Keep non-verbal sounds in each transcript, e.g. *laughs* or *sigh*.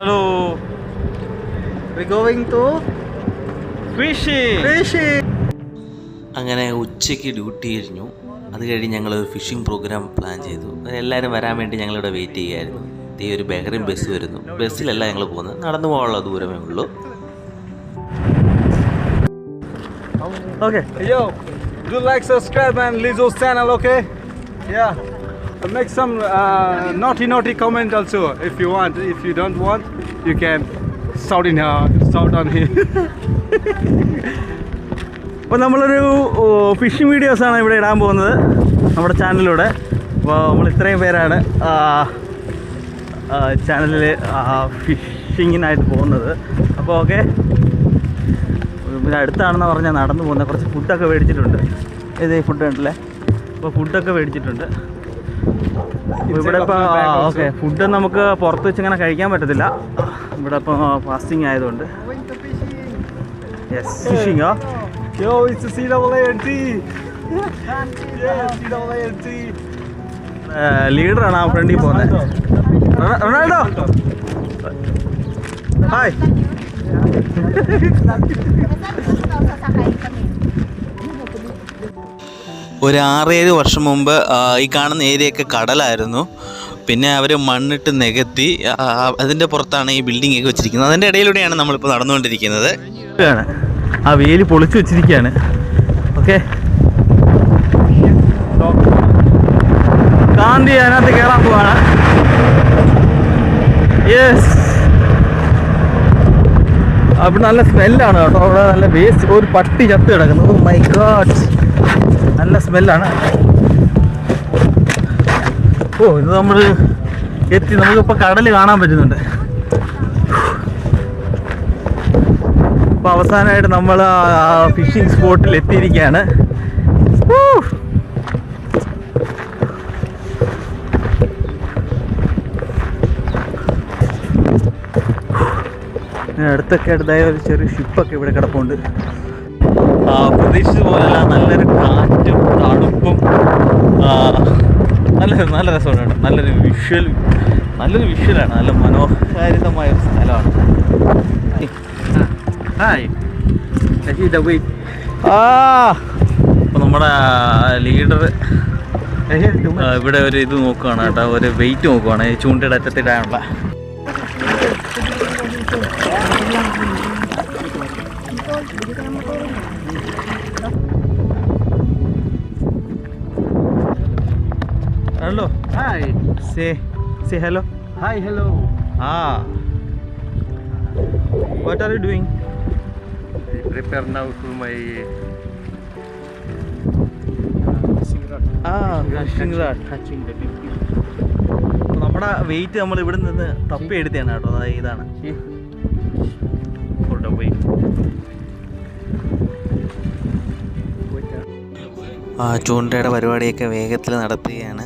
Hello. We're going to fishing. Fishing. അങ്ങനെ ഉച്ചയ്ക്ക് duty കഴിഞ്ഞു അത് കഴിഞ്ഞ് ഞങ്ങൾ ഒരു ഫിഷിംഗ് പ്രോഗ്രാം പ്ലാൻ ചെയ്തു അങ്ങനെ എല്ലാവരും വരാൻ വേണ്ടി ഞങ്ങളിവിടെ വെയിറ്റ് ചെയ്യുമായിരുന്നു ഈ ഒരു ബഹറിൻ ബസ് വരുന്നു ബസ്സിലല്ല ഞങ്ങൾ പോകുന്നത് നടന്നു പോകാനുള്ള ദൂരമേ ഉള്ളൂ Okay. Yo, do like, subscribe, and Lizzo's channel Okay. Yeah. Make some uh, naughty naughty comment also. If you want. If you don't want, you can shout in her, shout on him. *laughs* അപ്പോൾ നമ്മളൊരു phishing വീഡിയോസാണ് ഇവിടെ ഇടാൻ പോകുന്നത്. നമ്മുടെ ചാനലിലൂടെ അപ്പോൾ നമ്മൾ ഇത്രയും പേരാണ് ചാനലിൽ ഫിഷിങ്ങിനായിട്ട് പോകുന്നത്. അപ്പോൾ ഓക്കെ അടുത്താണെന്ന് പറഞ്ഞാൽ നടന്നു പോകുന്ന കുറച്ച് ഫുഡൊക്കെ മേടിച്ചിട്ടുണ്ട്. ഇത് ഫുഡ് ഉണ്ടല്ലേ അപ്പോൾ ഫുഡൊക്കെ മേടിച്ചിട്ടുണ്ട്. ഇവിടെ ഇപ്പോൾ ഓക്കെ. ഫുഡ് നമുക്ക് പുറത്ത് വെച്ച് ഇങ്ങനെ കഴിക്കാൻ പറ്റത്തില്ല. ഇവിടെ ഇപ്പോൾ ഫാസ്റ്റിംഗ് ആയതുകൊണ്ട്. യെസ് ഫിഷിങ്ങോ Yo, it's a CAANT. ലീഡറാണ് ആ ഫ്രണ്ടിൽ പോകുന്നത് റൊണാൾഡോ? ഹായ് *laughs* ഒരു ആറേഴ് വർഷം മുമ്പ് ഈ കാണുന്ന ഏരിയയൊക്കെ കടലായിരുന്നു. പിന്നെ അവർ മണ്ണിട്ട് നികത്തി അതിന്റെ പുറത്താണ് ഈ ബിൽഡിംഗ് ഒക്കെ വെച്ചിരിക്കുന്നത്. അതിന്റെ ഇടയിലൂടെയാണ് നമ്മളിപ്പോൾ നടന്നുകൊണ്ടിരിക്കുന്നത്. ആ വേലി പൊളിച്ചു വെച്ചിരിക്കുകയാണ്. ഓക്കെ? കാന്തി അതിനകത്ത് കയറാൻ പോവാണ്. യെസ് അവിടെ നല്ല സ്മെല്ലാണ് കേട്ടോ. അവിടെ നല്ല വേസ്റ്റ് ഒരു പട്ടി ചത്ത് കിടക്കുന്നു. മൈ ഗോഡ് നല്ല സ്മെല്ലാണ്. ഓ ഇത് നമ്മൾ എത്തി നമുക്കിപ്പോൾ കടൽ കാണാൻ പറ്റുന്നുണ്ട്. അപ്പോൾ അവസാനമായിട്ട് നമ്മൾ ആ ഫിഷിംഗ് സ്പോട്ടിൽ എത്തിയിരിക്കുകയാണ്. അടുത്തൊക്കെ അടുത്തായ ഒരു ചെറിയ ഷിപ്പൊക്കെ ഇവിടെ കിടപ്പുണ്ട്. പ്രതീക്ഷിച്ച പോലെയല്ല നല്ലൊരു കാറ്റും തണുപ്പും ആ, നല്ല നല്ല രസമാണ് കേട്ടോ. നല്ലൊരു വിഷ്വൽ നല്ലൊരു വിഷ്വലാണ് നല്ല മനോഹാരിതമായ ഒരു സ്ഥലമാണ്. ഹായ് അപ്പോൾ നമ്മുടെ ലീഡർ ഇവിടെ ഒരു ഇത് നോക്കുകയാണ് കേട്ടോ. ഒരു വെയിറ്റ് നോക്കുകയാണ് ചൂണ്ടയുടെ അറ്റത്തിടാനുള്ള hello Hi. Say say hello Hi, hello. Ah. What are you doing? I prepare now for my Ah, fishing rod. catching the big fish. നമ്മുടെ വെയിറ്റ് നമ്മൾ ഇവിടെ നിന്ന് തപ്പി എടുത്തതാണ് കേട്ടോ അതായത് ഇതാണ് കൊണ്ടോ പോയി ആ, ചൂണ്ടയുടെ പരിപാടിയൊക്കെ വേഗത്തിൽ നടത്തുകയാണ്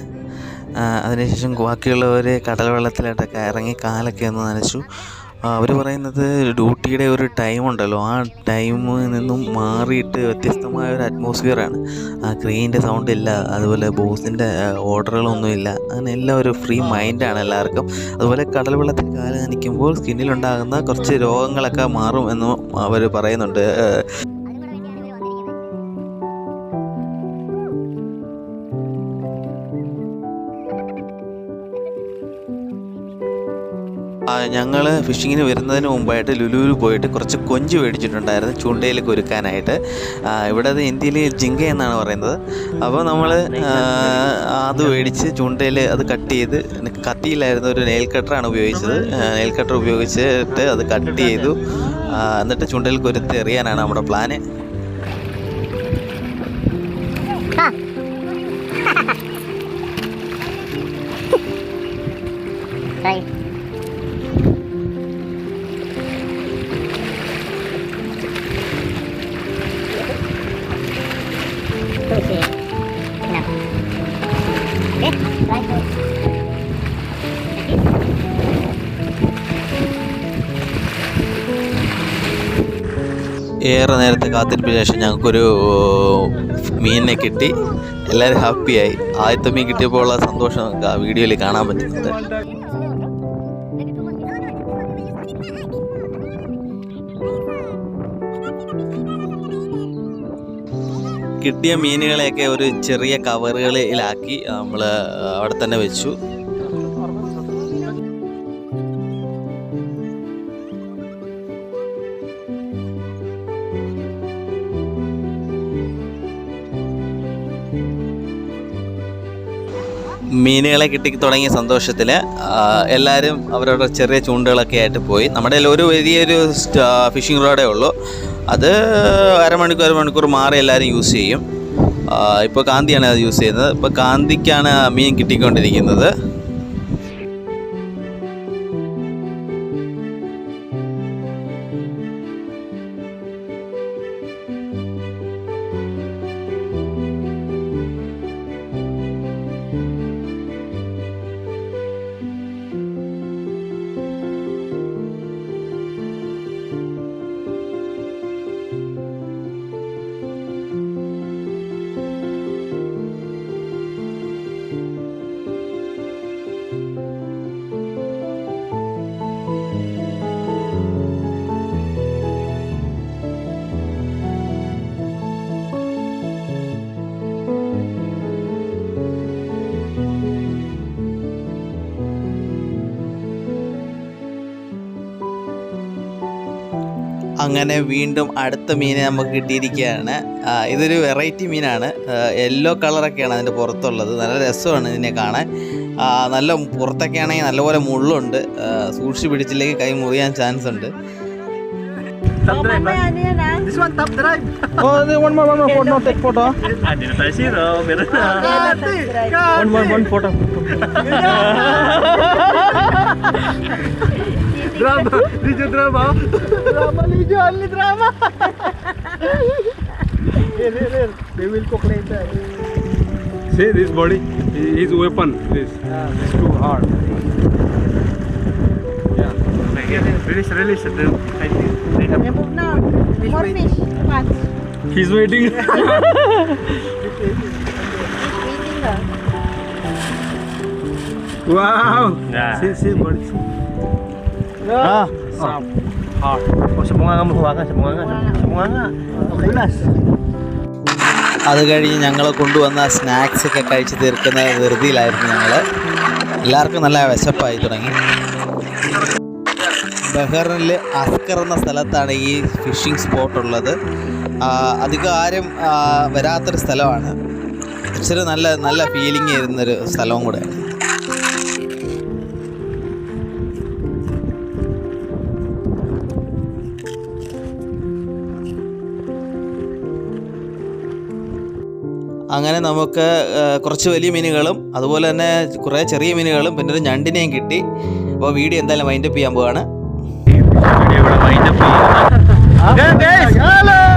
അതിനുശേഷം ബാക്കിയുള്ളവർ കടൽ വെള്ളത്തിലോട്ടൊക്കെ ഇറങ്ങി കാലൊക്കെ ഒന്ന് നനച്ചു. അവർ പറയുന്നത് ഡ്യൂട്ടിയുടെ ഒരു ടൈം ഉണ്ടല്ലോ. ആ ടൈമിൽ നിന്നും മാറിയിട്ട് വ്യത്യസ്തമായ ഒരു അറ്റ്മോസ്ഫിയറാണ് ആ ക്രീന്റെ സൗണ്ട് ഇല്ല അതുപോലെ ബോസിന്റെ ഓർഡറുകളൊന്നുമില്ല അങ്ങനെ എല്ലാം ഒരു ഫ്രീ മൈൻഡാണ് എല്ലാവർക്കും. അതുപോലെ കടൽ വെള്ളത്തിൽ കാലം നനയ്ക്കുമ്പോൾ സ്കിന്നിലുണ്ടാകുന്ന കുറച്ച് രോഗങ്ങളൊക്കെ മാറും എന്നും അവർ പറയുന്നുണ്ട്. ഞങ്ങൾ ഫിഷിങ്ങിന് വരുന്നതിന് മുമ്പായിട്ട് ലുലുവിൽ പോയിട്ട് കുറച്ച് കൊഞ്ച് മേടിച്ചിട്ടുണ്ടായിരുന്നു ചൂണ്ടയിൽ കൊരുക്കാനായിട്ട് ഇവിടെ അത് ഇന്ത്യയിൽ ജിങ്ക എന്നാണ് പറയുന്നത്. അപ്പോൾ നമ്മൾ അത് മേടിച്ച് ചൂണ്ടയിൽ അത് കട്ട് ചെയ്ത് കത്തിയിലായിരുന്നു ഒരു നെയിൽ കട്ടറാണ് ഉപയോഗിച്ചത്. നെയിൽ കട്ടർ ഉപയോഗിച്ചിട്ട് അത് കട്ട് ചെയ്തു. എന്നിട്ട് ചൂണ്ടയിൽ കൊരുത്ത് എറിയാനാണ് നമ്മുടെ പ്ലാന്. ഏറെ നേരത്തെ കാത്തിരിപ്പിന് ശേഷം ഞങ്ങൾക്കൊരു മീനിനെ കിട്ടി. എല്ലാവരും ഹാപ്പിയായി. ആദ്യത്തെ മീൻ കിട്ടിയപ്പോൾ ഉള്ള സന്തോഷം വീഡിയോയിൽ കാണാൻ പറ്റുന്നുണ്ട്. കിട്ടിയ മീനുകളെയൊക്കെ ഒരു ചെറിയ കവറുകളിലാക്കി നമ്മൾ അവിടെ തന്നെ വെച്ചു. മീനുകളെ കിട്ടി തുടങ്ങിയ സന്തോഷത്തിൽ എല്ലാവരും അവരവരുടെ ചെറിയ ചൂണ്ടകളൊക്കെ ആയിട്ട് പോയി. നമ്മുടെ ഒരു വലിയൊരു ഫിഷിംഗ് റോഡേ ഉള്ളൂ. അത് അരമണിക്കൂർ അരമണിക്കൂർ മാറി എല്ലാവരും യൂസ് ചെയ്യും. ഇപ്പോൾ കാന്തിയാണ് അത് യൂസ് ചെയ്യുന്നത്. ഇപ്പോൾ കാന്തിക്കാണ് മീൻ കിട്ടിക്കൊണ്ടിരിക്കുന്നത്. അങ്ങനെ വീണ്ടും അടുത്ത മീനെ നമുക്ക് കിട്ടിയിരിക്കുകയാണ് ഇതൊരു വെറൈറ്റി മീനാണ് യെല്ലോ കളറൊക്കെയാണ് അതിന്റെ പുറത്തുള്ളത് നല്ല രസമാണ് ഇതിനെ കാണാൻ നല്ല പുറത്തൊക്കെ ആണെങ്കിൽ നല്ലപോലെ മുള്ളുണ്ട് സൂക്ഷിച്ച് പിടിച്ചില്ലെങ്കിൽ കൈ മുറിയാൻ ചാൻസ് ഉണ്ട് Top drive ba? This one top drive. Oh, one more, one more photo. No, take photo. Di na tayo zero. Meron na. One more, one photo. *laughs* Drama लीजिए ड्रामा ड्रामा लीजिए ओनली ड्रामा ले ले ले they will cook later see this body his weapon this yeah. it's too hard yeah release release it remove now more fish watch he's waiting Wow! Yeah. See, see, birds. Ah. Hard. Oh, nga nga. അത് കഴിഞ്ഞ് ഞങ്ങൾ കൊണ്ടുവന്ന snacks ഒക്കെ കഴിച്ച് തീർക്കുന്ന ധൃതിയിലായിരുന്നു ഞങ്ങൾ എല്ലാവർക്കും നല്ല വിശപ്പായി തുടങ്ങി. ബഹ്റിനിൽ അസ്കർ എന്ന സ്ഥലത്താണ് ഈ ഫിഷിംഗ് സ്പോട്ട് ഉള്ളത്. അധികം ആരും വരാത്തൊരു സ്ഥലമാണ്. ഇച്ചിരി നല്ല നല്ല ഫീലിംഗ് ആയിരുന്നൊരു സ്ഥലവും കൂടെ. അങ്ങനെ നമുക്ക് കുറച്ച് വലിയ മീനുകളും അതുപോലെ തന്നെ കുറേ ചെറിയ മീനുകളും പിന്നെ ഒരു ഞണ്ടിനെയും കിട്ടി അപ്പോൾ വീഡിയോ എന്തായാലും വൈൻഡപ്പ് ചെയ്യാൻ പോവാണ് Video